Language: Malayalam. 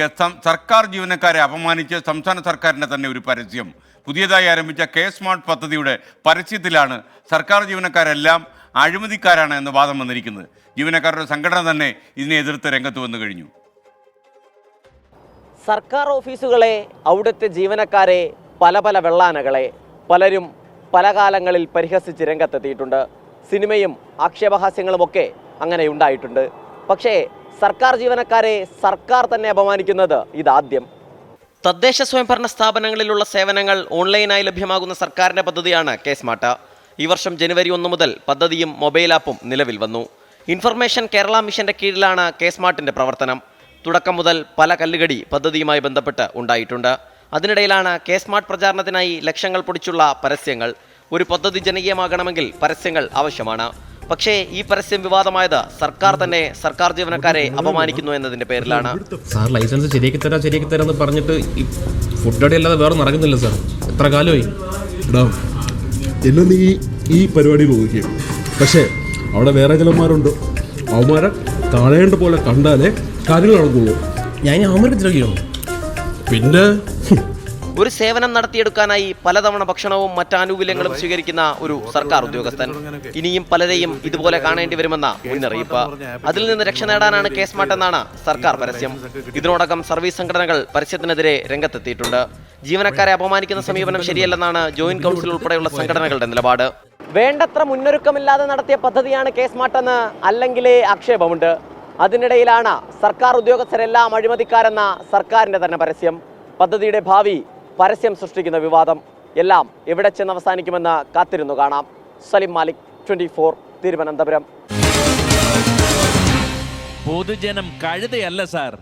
സർക്കാർ ജീവനക്കാരെ അപമാനിച്ച് സംസ്ഥാന സർക്കാരിന്റെ തന്നെ ഒരു പരസ്യം. പുതിയതായി ആരംഭിച്ച കെ സ്മാർട്ട് പദ്ധതിയുടെ പരസ്യത്തിലാണ് സർക്കാർ ജീവനക്കാരെല്ലാം അഴിമതിക്കാരാണ് എന്ന വാദം വന്നിരിക്കുന്നത്. ജീവനക്കാരുടെ സംഘടന തന്നെ ഇതിനെ എതിർത്ത് രംഗത്ത് വന്നു കഴിഞ്ഞു. സർക്കാർ ഓഫീസുകളെ അവിടുത്തെ ജീവനക്കാരെ പല പല വെള്ളാനകളെ പലരും പല കാലങ്ങളിൽ പരിഹസിച്ച് രംഗത്തെത്തിയിട്ടുണ്ട്. സിനിമയും ആക്ഷേപഹാസ്യങ്ങളുമൊക്കെ അങ്ങനെ ഉണ്ടായിട്ടുണ്ട്. പക്ഷേ സർക്കാർ ജീവനക്കാരെ സർക്കാർ തന്നെ അപമാനിക്കുന്നത് ഇതാദ്യം. തദ്ദേശ സ്വയംഭരണ സ്ഥാപനങ്ങളിലുള്ള സേവനങ്ങൾ ഓൺലൈനായി ലഭ്യമാകുന്ന സർക്കാരിന്റെ പദ്ധതിയാണ് കെ സ്മാർട്ട്. ഈ വർഷം ജനുവരി ഒന്ന് മുതൽ പദ്ധതിയും മൊബൈൽ ആപ്പും നിലവിൽ വന്നു. ഇൻഫർമേഷൻ കേരള മിഷന്റെ കീഴിലാണ് കെ സ്മാർട്ടിന്റെ പ്രവർത്തനം. തുടക്കം മുതൽ പല കല്ലുകടി പദ്ധതിയുമായി ബന്ധപ്പെട്ട് ഉണ്ടായിട്ടുണ്ട്. അതിനിടയിലാണ് കെ സ്മാർട്ട് പ്രചാരണത്തിനായി ലക്ഷങ്ങൾ പൊടിച്ചുള്ള പരസ്യങ്ങൾ. ഒരു പദ്ധതി ജനകീയമാകണമെങ്കിൽ പരസ്യങ്ങൾ ആവശ്യമാണ്. പക്ഷേ ഈ പരസ്യം വിവാദമായത് സർക്കാർ തന്നെ സർക്കാർ ജീവനക്കാരെ അപമാനിക്കുന്നു എന്നതിന്റെ പേരിലാണ്. സാർ ലൈസൻസ് ശരിയാക്കി തരാം ശരിയാക്കി തരാം എന്ന് പറഞ്ഞിട്ട് ഈ ഫുഡ് അടി അല്ലാതെ വേറെ നടക്കുന്നില്ല സാർ. എത്ര കാലമായി? എടാ എന്നെ നീ ഈ പരിപാടി ഒതുക്കിയും പക്ഷേ അവിടെ വേറെ ചിലന്മാരുണ്ട്. അവന്മാരെ താഴേണ്ട പോലെ കണ്ടാലേ കാര്യങ്ങൾ നടക്കുള്ളൂ. ഞാൻ അവന്മാർക്ക് ദ്രോഹിക്കണം പിന്നെ? ഒരു സേവനം നടത്തിയെടുക്കാനായി പലതവണ ഭക്ഷണവും മറ്റാനുകൂല്യങ്ങളും സ്വീകരിക്കുന്ന ഒരു സർക്കാർ ഉദ്യോഗസ്ഥൻ. ഇനിയും പലരെയും ഇതുപോലെ കാണേണ്ടി വരുമെന്ന മുന്നറിയിപ്പ് അതിൽ നിന്ന് രക്ഷ നേടാനാണ് കേസ് മാട്ടെന്നാണ് സർക്കാർ പരസ്യം. ഇതിനോടകം സർവീസ് സംഘടനകൾ പരസ്യത്തിനെതിരെ രംഗത്തെത്തിയിട്ടുണ്ട്. ജീവനക്കാരെ അപമാനിക്കുന്ന സമീപനം ശരിയല്ലെന്നാണ് ജോയിന്റ് കൗൺസിൽ ഉൾപ്പെടെയുള്ള സംഘടനകളുടെ നിലപാട്. വേണ്ടത്ര മുന്നൊരുക്കമില്ലാതെ നടത്തിയ പദ്ധതിയാണ് കേസ് മാട്ടെന്ന് അല്ലെങ്കിൽ ആക്ഷേപമുണ്ട്. അതിനിടയിലാണ് സർക്കാർ ഉദ്യോഗസ്ഥരെല്ലാം അഴിമതിക്കാരെന്ന സർക്കാരിന്റെ തന്നെ പരസ്യം. പദ്ധതിയുടെ ഭാവി പരസ്യം സൃഷ്ടിക്കുന്ന വിവാദം എല്ലാം എവിടെ ചെന്ന് അവസാനിക്കുമെന്ന് കാത്തിരുന്നു കാണാം. Salim Malik twenty four Thiruvananthapuram. പൊതുജനം കഴുതയല്ല സാർ.